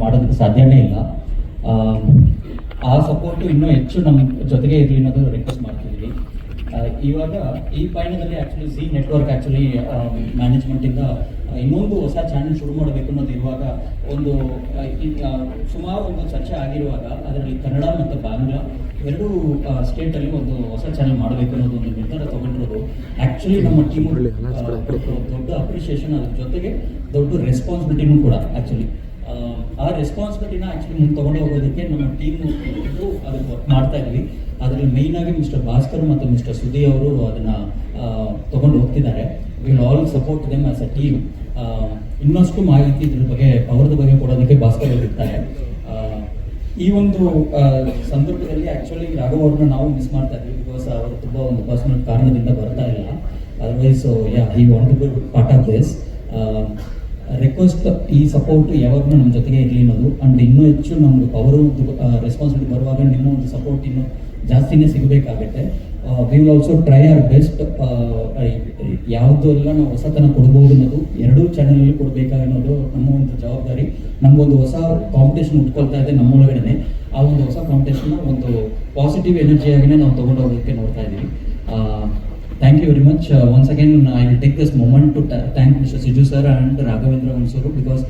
ಮಾಡೋದಕ್ಕೆ ಸಾಧ್ಯನೇ ಇಲ್ಲ. ಆ, ಸಪೋರ್ಟು ಇನ್ನೂ ಹೆಚ್ಚು ನಮ್ಮ ಜೊತೆಗೆ ಇರಲಿ ಅನ್ನೋದು ರಿಕ್ವೆಸ್ಟ್ ಮಾಡ್ತಿದ್ವಿ. ಇವಾಗ ಈ ಪಯಣದಲ್ಲಿ ಆ್ಯಕ್ಚುಲಿ ಝಿ ನೆಟ್ವರ್ಕ್ ಆ್ಯಕ್ಚುಲಿ ಮ್ಯಾನೇಜ್ಮೆಂಟಿಂದ ಇನ್ನೊಂದು ಹೊಸ ಚಾನೆಲ್ ಶುರು ಮಾಡಬೇಕು ಅನ್ನೋದು ಇರುವಾಗ ಒಂದು ಸುಮಾರು ಒಂದು ಚರ್ಚೆ ಆಗಿರುವಾಗ ಅದರಲ್ಲಿ ಕನ್ನಡ ಮತ್ತು ಬಾಂಗ್ಲಾ ಎರಡೂ ಸ್ಟೇಟಲ್ಲಿ ಒಂದು ಹೊಸ ಚಾನೆಲ್ ಮಾಡಬೇಕು ಅನ್ನೋದು ಒಂದು ನಿರ್ಧಾರ ತಗೊಂಡಿರೋದು. ಆ್ಯಕ್ಚುಲಿ ನಮ್ಮ ಟೀಮ್ ದೊಡ್ಡ ಅಪ್ರಿಷಿಯೇಷನ್ ಅದ್ರ ಜೊತೆಗೆ ದೊಡ್ಡ ರೆಸ್ಪಾನ್ಸಿಬಿಲಿಟಿನೂ ಕೂಡ ಆ್ಯಕ್ಚುಲಿ ಆ ರೆಸ್ಪಾನ್ಸಿಬಿಲಿಟಿನ ಆ್ಯಕ್ಚುಲಿ ಮುಂದೆ ತೊಗೊಂಡು ಹೋಗೋದಕ್ಕೆ ನಮ್ಮ ಟೀಮ್ ಅದನ್ನು ವರ್ಕ್ ಮಾಡ್ತಾ ಇದ್ವಿ. ಅದರಲ್ಲಿ ಮೇಯ್ನಾಗಿ ಮಿಸ್ಟರ್ ಭಾಸ್ಕರ್ ಮತ್ತು ಮಿಸ್ಟರ್ ಸುದಿ ಅವರು ಅದನ್ನ ತೊಗೊಂಡು ಹೋಗ್ತಿದ್ದಾರೆ. Will all support them as a team ಇನ್ನಷ್ಟು ಮಾಹಿತಿ ಇದ್ರ ಬಗ್ಗೆ, ಅವ್ರದ ಬಗ್ಗೆ ಕೊಡೋದಕ್ಕೆ ಭಾಸ್ಕರ್ ಇರ್ತಾರೆ. ಈ ಒಂದು ಸಂದರ್ಭದಲ್ಲಿ ಆಕ್ಚುಲಿ ರಾಘವ್ ಅವ್ರನ್ನ ನಾವು ಮಿಸ್ ಮಾಡ್ತಾ ಇದ್ವಿ ಬಿಕಾಸ್ ಅವರು ತುಂಬ ಒಂದು ಪರ್ಸನಲ್ ಕಾರಣದಿಂದ ಬರ್ತಾ ಇಲ್ಲ. ಅದರ್ವೈಸ್ ಯಾ ಈ be part of this request ಈ ಸಪೋರ್ಟ್ ಯಾವಾಗಲೂ ನಮ್ಮ ಜೊತೆಗೆ ಇರಲಿ ಅನ್ನೋದು. ಅಂಡ್ ಇನ್ನೂ ಹೆಚ್ಚು ನಮ್ಗೆ ಅವರು ರೆಸ್ಪಾನ್ಸಿಬಿಲಿಟಿ ಬರುವಾಗ ನಿಮ್ಮ ಒಂದು ಸಪೋರ್ಟ್ ಇನ್ನೂ ಜಾಸ್ತಿನೇ ಸಿಗಬೇಕಾಗತ್ತೆ. We will also try our best ಯಾವುದು ಎಲ್ಲ ನಾವು ಹೊಸತನ ಕೊಡ್ಬೋದು ಅನ್ನೋದು ಎರಡೂ ಚಾನಲಲ್ಲಿ ಅನ್ನೋದು ನಮ್ಮ ಒಂದು ಜವಾಬ್ದಾರಿ. ನಮಗೊಂದು ಹೊಸ ಕಾಂಪಿಟೇಷನ್ ಉಟ್ಕೊಳ್ತಾ ಇದೆ ನಮ್ಮೊಳಗಡೆ ಆ ಒಂದು ಹೊಸ ಕಾಂಪಿಟೇಷನ್ ಒಂದು ಪಾಸಿಟಿವ್ ಎನರ್ಜಿಯಾಗಿನೇ ನಾವು ತಗೊಂಡು ಹೋಗೋದಕ್ಕೆ ನೋಡ್ತಾ ಇದ್ದೀವಿ thank you very much once again I will take this moment to thank Mister Siju sir and Raghavendra Hunsur because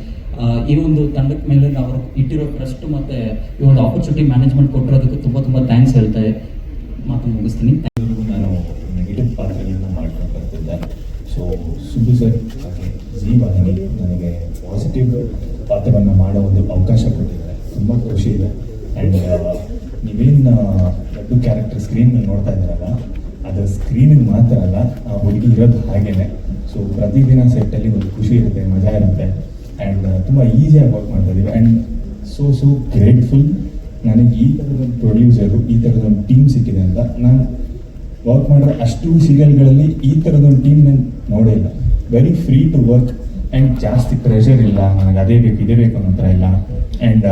ಈ ಒಂದು ತಂಡದ ಮೇಲೆ ಅವರು ಇಟ್ಟಿರೋ ಟ್ರಸ್ಟ್ ಮತ್ತೆ ಈ ಒಂದು ಆಪರ್ಚುನಿಟಿ ಮ್ಯಾನೇಜ್ಮೆಂಟ್ ಕೊಟ್ಟಿರೋದಕ್ಕೆ ತುಂಬ ತುಂಬ ಥ್ಯಾಂಕ್ಸ್ ಹೇಳ್ತಾ ಮಾತು ಮುಗಿಸ್ತೀನಿ. ನೆಗೆಟಿವ್ ಪಾತ್ರಗಳನ್ನು ಮಾಡ್ಕೊಂಡು ಬರ್ತಿದ್ದೆ ಸೊ ಸುಬ್ಬು ಸರ್ ಹಾಗೆ ನನಗೆ ಪಾಸಿಟಿವ್ ಪಾತ್ರವನ್ನು ಮಾಡೋ ಒಂದು ಅವಕಾಶ ಕೊಟ್ಟಿದ್ದಾರೆ. ತುಂಬ ಖುಷಿ ಇದೆ. ಆ್ಯಂಡ್ ನೀವೇನು ದೊಡ್ಡ ಕ್ಯಾರೆಕ್ಟರ್ ಸ್ಕ್ರೀನ್ ನೋಡ್ತಾ ಇದ್ದಾರಲ್ಲ ಅದು ಸ್ಕ್ರೀನಿಗೆ ಮಾತ್ರ ಅಲ್ಲ, ಆ ಹುಡುಗಿ ಇರೋದು ಹಾಗೇನೆ. ಸೊ ಪ್ರತಿದಿನ ಸೆಟ್ಟಲ್ಲಿ ಒಂದು ಖುಷಿ ಇರುತ್ತೆ, ಮಜಾ ಇರುತ್ತೆ. ಆ್ಯಂಡ್ ತುಂಬ ಈಸಿಯಾಗಿ ವರ್ಕ್ ಮಾಡ್ತಾ ಇದೀವಿ. ಆ್ಯಂಡ್ ಸೊ ಸೊ ಗ್ರೇಟ್ಫುಲ್ ನನಗೆ ಈ ಥರದೊಂದು ಪ್ರೊಡ್ಯೂಸರು ಈ ಥರದೊಂದು ಟೀಮ್ ಸಿಕ್ಕಿದೆ ಅಂತ ನಾನು ವರ್ಕ್ ಮಾಡಿರೋ ಅಷ್ಟು ಸೀರಿಯಲ್ಗಳಲ್ಲಿ ಈ ಥರದೊಂದು ಟೀಮ್ ನಾನು ನೋಡೇ ಇಲ್ಲ. Very free to work and ಜಾಸ್ತಿ ಪ್ರೆಷರ್ ಇಲ್ಲ. ನನಗೆ ಅದೇ ಬೇಕು, ಇದೇ ಬೇಕು ಅನ್ನೋ ಥರ ಇಲ್ಲ. ಆ್ಯಂಡ್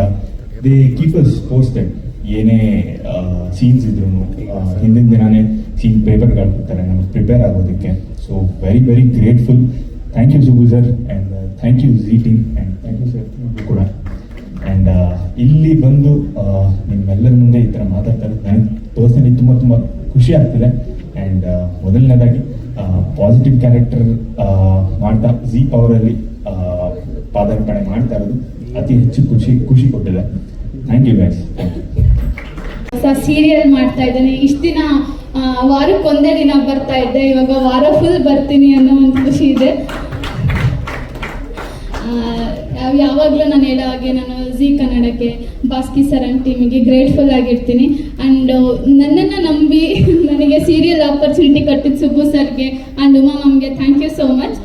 ದೇ ಕೀಪ್ ಪೋಸ್ಟೆಡ್ ಏನೇ ಸೀನ್ಸ್ ಇದ್ರು ಹಿಂದಿನ ದಿನಾನೇ ಸೀನ್ ಪೇಪರ್ಗಳು ಕೊಡ್ತಾರೆ ನಮಗೆ ಪ್ರಿಪೇರ್ ಆಗೋದಕ್ಕೆ so very very grateful thank you Subu sir and thank you Zee team and thank you sir ಕೂಡ ಆ್ಯಂಡ್ ಇಲ್ಲಿ ಬಂದು ನಿಮ್ಮೆಲ್ಲರ ಮುಂದೆ ಈ ಥರ ಮಾತಾಡ್ತಾರೆ, ನನಗೆ ಪರ್ಸನಲಿ ತುಂಬ ತುಂಬ ಖುಷಿ ಆಗ್ತಿದೆ. ಆ್ಯಂಡ್ ಮೊದಲನೇದಾಗಿ ಪಾಸಿಟಿವ್ ಕ್ಯಾರೆಕ್ಟರ್ ಮಾಡ್ತಾ ಝೀ ಪವರಲ್ಲಿ ಪಾದಾರ್ಪಣೆ ಮಾಡ್ತಾ ಇರೋದು ಅತಿ ಹೆಚ್ಚು ಖುಷಿ ಖುಷಿ ಕೊಟ್ಟಿದೆ. ಥ್ಯಾಂಕ್ ಯು ಗೈಸ್ ಸೀರಿಯಲ್ ಮಾಡ್ತಾ ಇದ್ದೇನೆ. ಇಷ್ಟು ದಿನ ಆ, ವಾರಕ್ಕೊಂದೇ ದಿನ ಬರ್ತಾ ಇದ್ದೆ. ಇವಾಗ ವಾರ ಫುಲ್ ಬರ್ತೀನಿ ಅನ್ನೋ ಒಂದು ಖುಷಿ ಇದೆ. ಯಾವಾಗಲೂ ನಾನು ಹೇಳೋ ಹಾಗೆ ನಾನು ಜಿ ಕನ್ನಡಕ್ಕೆ ಬಾಸ್ಕಿ ಸರನ್ ಟೀಮಿಗೆ ಗ್ರೇಟ್ಫುಲ್ ಆಗಿರ್ತೀನಿ. ಆ್ಯಂಡ್ ನನ್ನನ್ನು ನಂಬಿ ನನಗೆ ಸೀರಿಯಲ್ ಆಪರ್ಚುನಿಟಿ ಕೊಟ್ಟಿದ್ದು ಸುಬ್ಬು ಸರ್ಗೆ ಆ್ಯಂಡ್ ಉಮಾ ಮ್ಯಾಮ್ಗೆ ಥ್ಯಾಂಕ್ ಯು ಸೋ ಮಚ್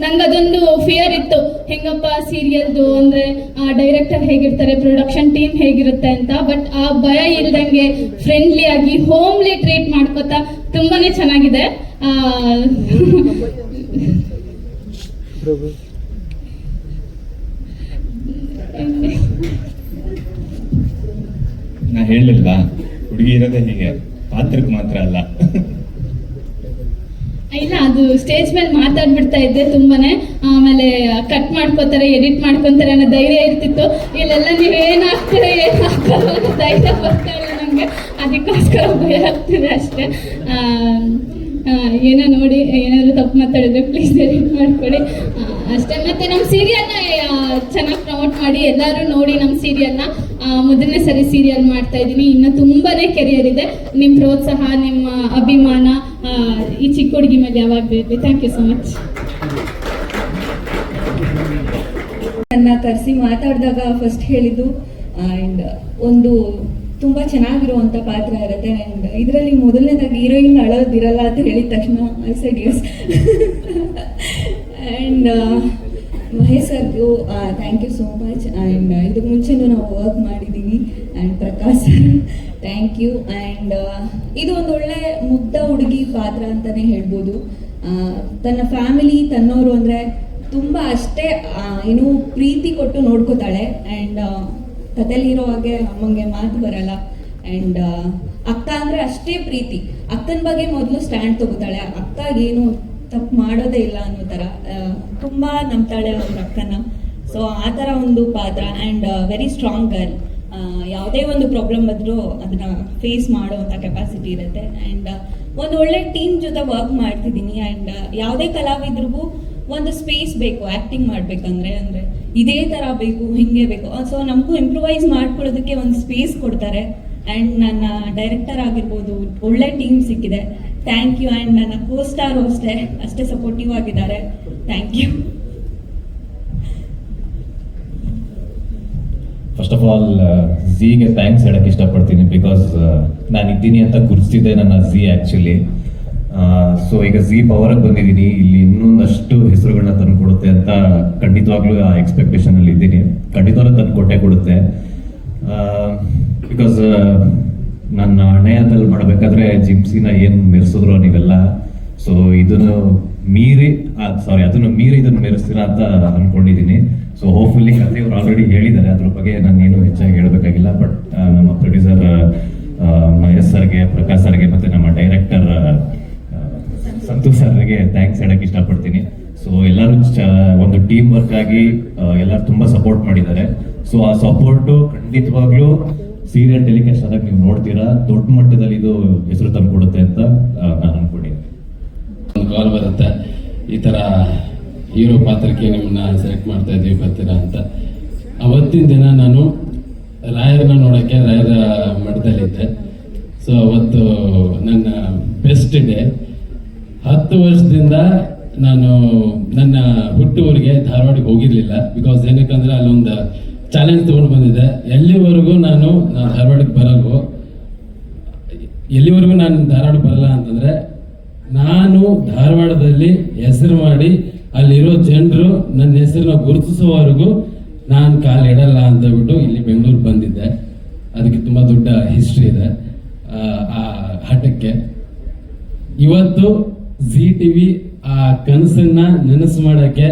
ನಂಗೆ ಅದೊಂದು ಫಿಯರ್ ಇತ್ತು. ಹೆಂಗಪ್ಪ ಸೀರಿಯಲ್ದು ಅಂದರೆ ಡೈರೆಕ್ಟರ್ ಹೇಗಿರ್ತಾರೆ ಪ್ರೊಡಕ್ಷನ್ ಟೀಮ್ ಹೇಗಿರುತ್ತೆ ಅಂತ. ಬಟ್ ಆ ಭಯ ಇಲ್ದಂಗೆ ಫ್ರೆಂಡ್ಲಿ ಆಗಿ ಹೋಮ್ಲಿ ಟ್ರೀಟ್ ಮಾಡ್ಕೋತಾ ತುಂಬಾನೇ ಚೆನ್ನಾಗಿದೆ. ಆ, ನಾ ಹೇಳಿಲ್ಲ ಹುಡುಗಿ ಇರೋದೇ ಹೀಗೆ. ಪಾತ್ರಕ್ಕೆ ಮಾತ್ರ ಅಲ್ಲ. ಇಲ್ಲ, ಅದು ಸ್ಟೇಜ್ ಮೇಲೆ ಮಾತಾಡ್ಬಿಡ್ತಾ ಇದ್ದೆ ತುಂಬಾನೇ. ಆಮೇಲೆ ಕಟ್ ಮಾಡ್ಕೋತಾರೆ ಎಡಿಟ್ ಮಾಡ್ಕೊಂತಾರೆ ಅನ್ನೋ ಧೈರ್ಯ ಇರ್ತಿತ್ತು. ಇಲ್ಲೆಲ್ಲ ನೀವೇನು ಹಾಕ್ತೀರ ಏನು ಹಾಕ್ತಾರೆ ಅನ್ನೋ ಧೈರ್ಯ ಬರ್ತಾ ಇಲ್ಲ ನನಗೆ ಅದಕ್ಕೋಸ್ಕರ ಭಯ ಆಗ್ತಿದೆ ಅಷ್ಟೇ. ಏನೋ ನೋಡಿ, ಏನಾದರೂ ತಪ್ಪು ಮಾತಾಡಿದ್ರೆ ಪ್ಲೀಸ್ ಎಡಿಟ್ ಮಾಡಿಕೊಡಿ. ಅಷ್ಟೇ. ಮತ್ತೆ ನಮ್ಮ ಸೀರಿಯಲ್ನ ಚೆನ್ನಾಗಿ ಪ್ರಮೋಟ್ ಮಾಡಿ, ಎಲ್ಲರೂ ನೋಡಿ ನಮ್ಮ ಸೀರಿಯಲ್ನ ಮೊದಲನೇ ಸರಿ ಸೀರಿಯಲ್ ಮಾಡ್ತಾ ಇದ್ದೀನಿ. ಇನ್ನು ತುಂಬಾನೇ ಕೆರಿಯರ್ ಇದೆ. ನಿಮ್ಮ ಪ್ರೋತ್ಸಾಹ, ನಿಮ್ಮ ಅಭಿಮಾನ ಈ ಚಿಕ್ಕ ಹುಡುಗಿ ಮೇಲೆ ಯಾವಾಗ ಬೇಕು ಥ್ಯಾಂಕ್ ಯು ಸೊ ಮಚ್ ನನ್ನ ಕರೆಸಿ ಮಾತಾಡಿದಾಗ ಫಸ್ಟ್ ಹೇಳಿದ್ದು ಆ್ಯಂಡ್ ಒಂದು ತುಂಬ ಚೆನ್ನಾಗಿರುವಂಥ ಪಾತ್ರ ಇರುತ್ತೆ. ಆ್ಯಂಡ್ ಇದರಲ್ಲಿ ಮೊದಲನೇದಾಗಿ ಹೀರೋಯಿನ್ ಅಳೋದಿರಲ್ಲ ಅಂತ ಹೇಳಿದ ತಕ್ಷಣ I said yes and Mahesh ಸರ್ಗೂ thank you so much and ಇದಕ್ಕೆ ಮುಂಚೆನೂ ನಾವು ವರ್ಕ್ ಮಾಡಿದ್ದೀವಿ and Prakash thank you and ಇದು ಒಂದು ಒಳ್ಳೆ ಮುದ್ದ ಹುಡುಗಿ ಪಾತ್ರ ಅಂತಲೇ ಹೇಳ್ಬೋದು. ತನ್ನ ಫ್ಯಾಮಿಲಿ ತನ್ನೋರು ಅಂದರೆ ತುಂಬ ಅಷ್ಟೇ ಏನು ಪ್ರೀತಿ ಕೊಟ್ಟು ನೋಡ್ಕೋತಾಳೆ. ಆ್ಯಂಡ್ ಕಥೆಲಿರೋ ಹಾಗೆ ಅಮ್ಮಂಗೆ ಮಾತು ಬರಲ್ಲ. ಆ್ಯಂಡ್ ಅಕ್ಕ ಅಂದರೆ ಅಷ್ಟೇ ಪ್ರೀತಿ. ಅಕ್ಕನ ಬಗ್ಗೆ ಮೊದಲು ಸ್ಟ್ಯಾಂಡ್ ತಗೋತಾಳೆ. ಅಕ್ಕಗೇನು ತಪ್ಪು ಮಾಡೋದೇ ಇಲ್ಲ ಅನ್ನೋ ಥರ ತುಂಬ ನಂಬ್ತಾಳೆ ಅವ್ರ ಅಕ್ಕನ. ಸೊ ಆ ಥರ ಒಂದು ಪಾತ್ರ. ಆ್ಯಂಡ್ ವೆರಿ ಸ್ಟ್ರಾಂಗ್ ಗರ್ಲ್ ಯಾವುದೇ ಒಂದು ಪ್ರಾಬ್ಲಮ್ ಬಂದರೂ ಅದನ್ನ ಫೇಸ್ ಮಾಡುವಂಥ ಕೆಪಾಸಿಟಿ ಇರುತ್ತೆ. ಆ್ಯಂಡ್ ಒಂದು ಒಳ್ಳೆ ಟೀಮ್ ಜೊತೆ ವರ್ಕ್ ಮಾಡ್ತಿದ್ದೀನಿ. ಆ್ಯಂಡ್ ಯಾವುದೇ ಕಲಾವಿದ್ರಿಗೂ ಒಂದು ಸ್ಪೇಸ್ ಬೇಕು ಆ್ಯಕ್ಟಿಂಗ್ ಮಾಡಬೇಕಂದ್ರೆ ಅಂದರೆ ಇದೇ ಥರ ಬೇಕು, ಹಿಂಗೆ ಬೇಕು. ಸೊ ನಮಗೂ ಇಂಪ್ರೂವೈಸ್ ಮಾಡ್ಕೊಳ್ಳೋದಕ್ಕೆ ಒಂದು ಸ್ಪೇಸ್ ಕೊಡ್ತಾರೆ. ಆ್ಯಂಡ್ ನನ್ನ ಡೈರೆಕ್ಟರ್ ಆಗಿರ್ಬೋದು, ಒಳ್ಳೆ ಟೀಮ್ ಸಿಕ್ಕಿದೆ. ಥ್ಯಾಂಕ್ ಯು ಆ್ಯಂಡ್ ನನ್ನ ಕೋ ಸ್ಟಾರು ಅಷ್ಟೇ ಅಷ್ಟೇ ಸಪೋರ್ಟಿವ್ ಆಗಿದ್ದಾರೆ. Thank you first of all ಝೀಗೆ thanks ಹೇಳಕ್ ಇಷ್ಟಪಡ್ತೀನಿ ಬಿಕಾಸ್ ನಾನು ಇದ್ದೀನಿ ಅಂತ ಗುರುತಿಸಿದೆ ನನ್ನ ಝೀ ಆ್ಯಕ್ಚುಲಿ ಸೊ ಈಗ ಝೀ ಪವರ್ಗೆ ಬಂದಿದ್ದೀನಿ. ಇಲ್ಲಿ ಇನ್ನೊಂದಷ್ಟು ಹೆಸರುಗಳನ್ನ ತಂದು ಕೊಡುತ್ತೆ ಅಂತ ಖಂಡಿತವಾಗ್ಲೂ ಆ ಎಕ್ಸ್ಪೆಕ್ಟೇಷನ್ ಅಲ್ಲಿ ಇದ್ದೀನಿ. ಖಂಡಿತವಾಗ್ಲೂ ತಂದು ಕೊಟ್ಟೆ ಕೊಡುತ್ತೆ. ಬಿಕಾಸ್ ನನ್ನ ಹಣೆಯದಲ್ಲಿ ಮಾಡಬೇಕಾದ್ರೆ ಜಿಮ್ಸಿನ ಏನು ಮೆರೆಸಿದ್ರು ನೀವೆಲ್ಲ. ಸೊ ಇದನ್ನು ಮೀರಿ ಸಾರಿ ಅದನ್ನು ಮೀರಿ ಇದನ್ನು ಮೆರೆಸ್ತೀರಾ ಅಂತ ಅನ್ಕೊಂಡಿದ್ದೀನಿ. ಸೊ ಹೋಪ್ಫುಲ್ಲಿ ಕತೆ ಅವ್ರು ಆಲ್ರೆಡಿ ಹೇಳಿದ್ದಾರೆ. ಅದ್ರ ಬಗ್ಗೆ ನಾನು ಏನು ಹೆಚ್ಚಾಗಿ ಹೇಳಬೇಕಾಗಿಲ್ಲ ಬಟ್ ನಮ್ಮ ಪ್ರೊಡ್ಯೂಸರ್ ಮಹೇಶ್ ಸರ್ಗೆ, ಪ್ರಕಾಶ್ ಸರ್ಗೆ ಮತ್ತೆ ನಮ್ಮ ಡೈರೆಕ್ಟರ್ ಸಂತೋಷ್ ಸರ್ಗೆ ಥ್ಯಾಂಕ್ಸ್ ಹೇಳಕ್ ಇಷ್ಟಪಡ್ತೀನಿ. ಸೊ ಎಲ್ಲರೂ ಒಂದು ಟೀಮ್ ವರ್ಕ್ ಆಗಿ ಎಲ್ಲರೂ ತುಂಬಾ ಸಪೋರ್ಟ್ ಮಾಡಿದ್ದಾರೆ. ಸೊ ಆ ಸಪೋರ್ಟು ಖಂಡಿತವಾಗ್ಲೂ ಸೀರಿಯಲ್ ಟೆಲಿಕಾಸ್ಟ್ ಆದಾಗ ನೀವು ನೋಡ್ತೀರಾ. ದೊಡ್ಡ ಮಟ್ಟದಲ್ಲಿ ಇದು ಹೆಸರು ತಂದು ಕೊಡುತ್ತೆ ಅಂತ ನಾನು ಅನ್ಕೊಂಡಿದ್ದೀನಿ. ಕಾಲ್ ಬರುತ್ತೆ. ಈ ಥರ ಹೀರೋ ಪಾತ್ರಕ್ಕೆ ನಿಮ್ಮನ್ನ ಸೆಲೆಕ್ಟ್ ಮಾಡ್ತಾ ಇದ್ದೀವಿ ಬರ್ತೀರಾ ಅಂತ. ಅವತ್ತಿನ ದಿನ ನಾನು ರಾಯರನ್ನ ನೋಡೋಕ್ಕೆ ರಾಯರ ಮಠದಲ್ಲಿದ್ದೆ. ಸೊ ಅವತ್ತು ನನ್ನ ಬೆಸ್ಟ್ ಡೇ ಹತ್ತು ವರ್ಷದಿಂದ ನಾನು ನನ್ನ ಹುಟ್ಟೂರಿಗೆ ಧಾರವಾಡಕ್ಕೆ ಹೋಗಿರಲಿಲ್ಲ. ಬಿಕಾಸ್ ಏನಕ್ಕಂದ್ರೆ ಅಲ್ಲೊಂದು ಚಾಲೆಂಜ್ ತೊಗೊಂಡು ಬಂದಿದೆ ಎಲ್ಲಿವರೆಗೂ ನಾನು ನಾನು ಧಾರವಾಡಕ್ಕೆ ಬರಲ್ವೋ, ಎಲ್ಲಿವರೆಗೂ ನಾನು ಧಾರವಾಡಕ್ಕೆ ಬರಲ್ಲ ಅಂತಂದ್ರೆ ನಾನು ಧಾರವಾಡದಲ್ಲಿ ಹೆಸರು ಮಾಡಿ ಅಲ್ಲಿರೋ ಜನರು ನನ್ನ ಹೆಸರನ್ನ ಗುರುತಿಸುವವರೆಗೂ ನಾನು ಕಾಲು ಇಡಲ್ಲ ಅಂತ ಹೇಳ್ಬಿಟ್ಟು ಇಲ್ಲಿ ಬೆಂಗಳೂರು ಬಂದಿದ್ದೆ. ಅದಕ್ಕೆ ತುಂಬಾ ದೊಡ್ಡ ಹಿಸ್ಟ್ರಿ ಇದೆ ಆ, ಹಠಕ್ಕೆ. ಇವತ್ತು ಜಿ ಟಿವಿ ಆ ಕನಸನ್ನ ನೆನಸು ಮಾಡಕ್ಕೆ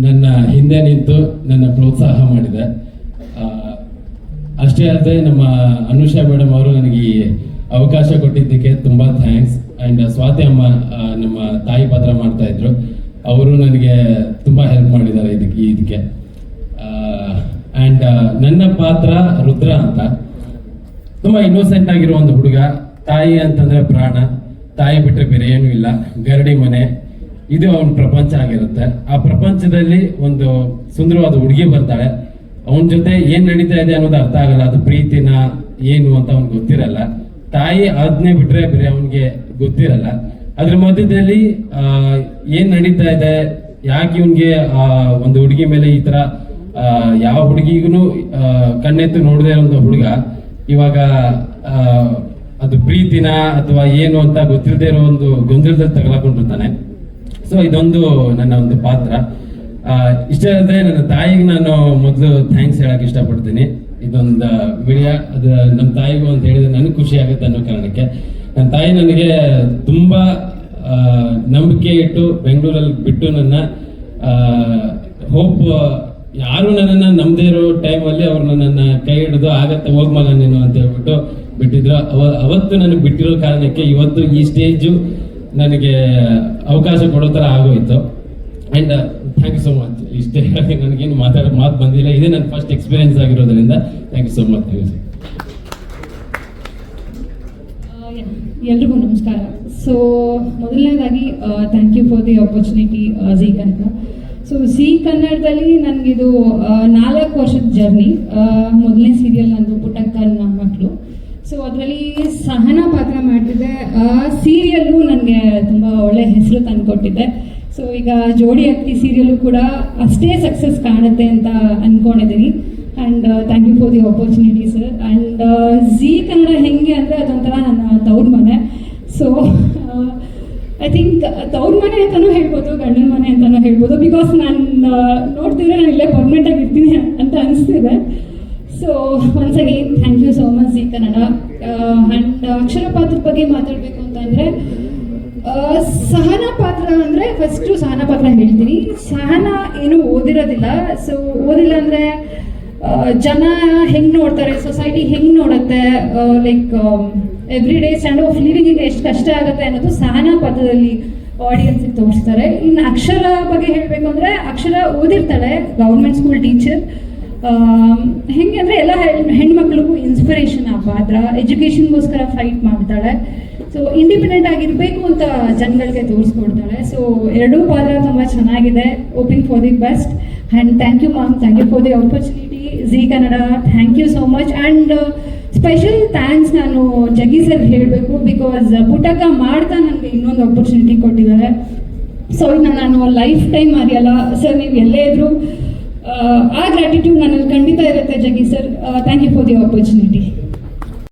ನನ್ನ ಹಿಂದೆ ನಿಂತು ನನ್ನ ಪ್ರೋತ್ಸಾಹ ಮಾಡಿದೆ. ಅಷ್ಟೇ ಅಲ್ಲದೆ ನಮ್ಮ ಅನುಷಾ ಮೇಡಮ್ ಅವರು ನನಗೆ ಈ ಅವಕಾಶ ಕೊಟ್ಟಿದ್ದಕ್ಕೆ ತುಂಬಾ ಥ್ಯಾಂಕ್ಸ್ ಅಂಡ್ ಸ್ವಾತಿ ಅಮ್ಮ ನಮ್ಮ ತಾಯಿ ಪಾತ್ರ ಮಾಡ್ತಾ ಇದ್ರು. ಅವರು ನನಗೆ ತುಂಬಾ ಹೆಲ್ಪ್ ಮಾಡಿದ್ದಾರೆ ಇದಕ್ಕೆ ಇದಕ್ಕೆ. ಅಂಡ್ ನನ್ನ ಪಾತ್ರ ರುದ್ರ ಅಂತ. ತುಂಬಾ ಇನ್ನೋಸೆಂಟ್ ಆಗಿರೋ ಒಂದು ಹುಡುಗ. ತಾಯಿ ಅಂತಂದ್ರೆ ಪ್ರಾಣ. ತಾಯಿ ಬಿಟ್ಟರೆ ಬೇರೆ ಏನೂ ಇಲ್ಲ. ಗರಡಿ ಮನೆ. ಇದು ಅವನ ಪ್ರಪಂಚ ಆಗಿರುತ್ತೆ. ಆ ಪ್ರಪಂಚದಲ್ಲಿ ಒಂದು ಸುಂದರವಾದ ಹುಡುಗಿ ಬರ್ತಾಳೆ. ಅವನ ಜೊತೆ ಏನು ನಡೀತಾ ಇದೆ ಅನ್ನೋದು ಅರ್ಥ ಆಗಲ್ಲ. ಅದು ಪ್ರೀತಿನ, ಏನು ಅಂತ ಅವ್ನಿಗೆ ಗೊತ್ತಿರಲ್ಲ. ತಾಯಿ ಆಜ್ಞೆ ಬಿಟ್ರೆ ಬೇರೆ ಅವನಿಗೆ ಗೊತ್ತಿರಲ್ಲ. ಅದ್ರ ಮಧ್ಯದಲ್ಲಿ ಏನು ನಡೀತಾ ಇದೆ? ಯಾಕೆ ಇವನ್ಗೆ ಒಂದು ಹುಡುಗಿ ಮೇಲೆ ಈ ತರ ಯಾವ ಹುಡುಗಿಗೂ ಕಣ್ಣೆತ್ತು ನೋಡದೆ ಒಂದು ಹುಡುಗ, ಇವಾಗ ಅದು ಪ್ರೀತಿನ ಅಥವಾ ಏನು ಅಂತ ಗೊತ್ತಿಲ್ಲದೆ ಇರೋ ಒಂದು ಗೊಂದಲದಲ್ಲಿ ತಗಲಾಕೊಂಡಿರ್ತಾನೆ. ಸೊ ಇದೊಂದು ನನ್ನ ಒಂದು ಪಾತ್ರ. ಇಷ್ಟೇ ಅಲ್ಲದೆ ನನ್ನ ತಾಯಿಗೆ ನಾನು ಮೊದಲು ಥ್ಯಾಂಕ್ಸ್ ಹೇಳಕ್ ಇಷ್ಟಪಡ್ತೀನಿ. ಇದೊಂದು ವಿಡಿಯೋ. ಅದು ನಮ್ಮ ತಾಯಿಗೂ ಅಂತ ಹೇಳಿದ್ರೆ ನನಗೆ ಖುಷಿ ಆಗುತ್ತೆ ಅನ್ನೋ ಕಾರಣಕ್ಕೆ. ನನ್ನ ತಾಯಿ ನನಗೆ ತುಂಬ ನಂಬಿಕೆ ಇಟ್ಟು ಬೆಂಗಳೂರಲ್ಲಿ ಬಿಟ್ಟು ನನ್ನ ಹೋಪ್ ಯಾರು ನನ್ನನ್ನು ನಂಬದೇ ಇರೋ ಟೈಮಲ್ಲಿ ಅವ್ರು ನನ್ನನ್ನು ಕೈ ಹಿಡಿದು ಆಗತ್ತೆ ಹೋಗ್ ಮಗ ನೀನು ಅಂತ ಹೇಳ್ಬಿಟ್ಟು ಬಿಟ್ಟಿದ್ರು. ಅವ, ಅವತ್ತು ನನಗೆ ಬಿಟ್ಟಿರೋ ಕಾರಣಕ್ಕೆ ಇವತ್ತು ಈ ಸ್ಟೇಜು ನನಗೆ ಅವಕಾಶ ಕೊಡೋ ಥರ ಆಗೋಯ್ತು. And thank you so much ಇಷ್ಟೇ ನನಗೇನು ಮಾತಾಡೋ, ಮಾತು ಬಂದಿಲ್ಲ. ಇದೇ ನನ್ನ ಫಸ್ಟ್ ಎಕ್ಸ್ಪೀರಿಯನ್ಸ್ ಆಗಿರೋದ್ರಿಂದ ಥ್ಯಾಂಕ್ ಯು ಸೋ ಮಚ್ ಎಲ್ರಿಗೂ ನಮಸ್ಕಾರ. ಸೊ ಮೊದಲನೇದಾಗಿ thank you for the opportunity Zee Kannada so C ಕನ್ನಡದಲ್ಲಿ ನನಗಿದು ನಾಲ್ಕು ವರ್ಷದ ಜರ್ನಿ ಮೊದಲನೇ ಸೀರಿಯಲ್ ನಂದು ಪುಟ್ಟಕ್ಕನ ಮಕ್ಕಳು ಸೊ ಅದರಲ್ಲಿ ಸಹನ ಪಾತ್ರ ಮಾಡ್ತಿದ್ದೆ. ಸೀರಿಯಲ್ಲು ನನಗೆ ತುಂಬ ಒಳ್ಳೆ ಹೆಸರು ತಂದುಕೊಟ್ಟಿದ್ದೆ. ಸೊ ಈಗ ಜೋಡಿ ಅಕ್ಕಿ ಸೀರಿಯಲ್ ಕೂಡ ಅಷ್ಟೇ ಸಕ್ಸಸ್ ಕಾಣುತ್ತೆ ಅಂತ ಅಂದ್ಕೊಂಡಿದ್ದೀನಿ and thank you for the opportunity sir and Zee Kannada ಹೆಂಗೆ ಅಂದರೆ ಅದೊಂಥರ ನನ್ನ ತವ್ರ ಮನೆ. ಸೊ ಐ ಥಿಂಕ್ ತವ್ರ ಮನೆ ಅಂತಲೂ ಹೇಳ್ಬೋದು, ಗಂಡನ ಮನೆ ಅಂತಲೂ ಹೇಳ್ಬೋದು. ಬಿಕಾಸ್ ನಾನು ನೋಡ್ತಿದ್ರೆ ನಾನು ಇಲ್ಲೇ ಪರ್ಮನೆಂಟಾಗಿ ಇರ್ತೀನಿ ಅಂತ ಅನಿಸ್ತಿದೆ. So once again thank you so much Zee Kannada. And Akshara ಪಾತ್ರದ ಬಗ್ಗೆ ಮಾತಾಡಬೇಕು ಅಂತಂದರೆ ಸಹನ ಪಾತ್ರ ಅಂದರೆ ಫಸ್ಟು ಸಹನ ಪಾತ್ರ ಹೇಳ್ತೀನಿ. ಸಹನ ಏನು ಓದಿರೋದಿಲ್ಲ. ಸೊ ಓದಿಲ್ಲ ಅಂದರೆ ಜನ ಹೆಂಗೆ ನೋಡ್ತಾರೆ ಸೊಸೈಟಿ ಹೆಂಗೆ ನೋಡುತ್ತೆ like every day stand of ಲಿವಿಂಗಿಗೆ ಎಷ್ಟು ಕಷ್ಟ ಆಗುತ್ತೆ ಅನ್ನೋದು ಸಹನ ಪಾತ್ರದಲ್ಲಿ ಆಡಿಯನ್ಸಿಗೆ ತೋರಿಸ್ತಾರೆ. ಇನ್ನು ಅಕ್ಷರ ಬಗ್ಗೆ ಹೇಳಬೇಕು ಅಂದ್ರೆ, ಅಕ್ಷರ ಓದಿರ್ತಾಳೆ ಗೌರ್ಮೆಂಟ್ ಸ್ಕೂಲ್ ಟೀಚರ್ ಹೆಂಗೆ ಅಂದರೆ ಎಲ್ಲ ಹೆಣ್- ಹೆಣ್ಮಕ್ಳಿಗೂ ಇನ್ಸ್ಪಿರೇಷನ್ ಆ ಪಾತ್ರ ಎಜುಕೇಷನ್ಗೋಸ್ಕರ ಫೈಟ್ ಮಾಡ್ತಾಳೆ. ಸೊ ಇಂಡಿಪೆಂಡೆಂಟ್ ಆಗಿರಬೇಕು ಅಂತ ಜನಗಳಿಗೆ ತೋರಿಸ್ಕೊಡ್ತಾಳೆ. ಸೊ ಎರಡೂ ಪಾತ್ರ ತುಂಬ ಚೆನ್ನಾಗಿದೆ. Hoping for the best and thank you ma'am thank you for the opportunity Zee Kannada thank you so much and special thanks ನಾನು ಜಗ್ಗಿ ಸರ್ ಹೇಳಬೇಕು. ಬಿಕಾಸ್ ಪುಟಕ ಮಾಡ್ತಾ ನನಗೆ ಇನ್ನೊಂದು ಆಪರ್ಚುನಿಟಿ ಕೊಟ್ಟಿದ್ದಾರೆ. ಸೊ ಇದನ್ನ ನಾನು ಲೈಫ್ ಟೈಮ್ ಮರೆಯಲ್ಲ ಸರ್ ನೀವು ಎಲ್ಲೇ ಇದ್ರು ಆ ಗ್ರ್ಯಾಟಿಟ್ಯೂಡ್ ನನ್ನಲ್ಲಿ ಖಂಡಿತ ಇರುತ್ತೆ Jaggi sir. Thank you for the opportunity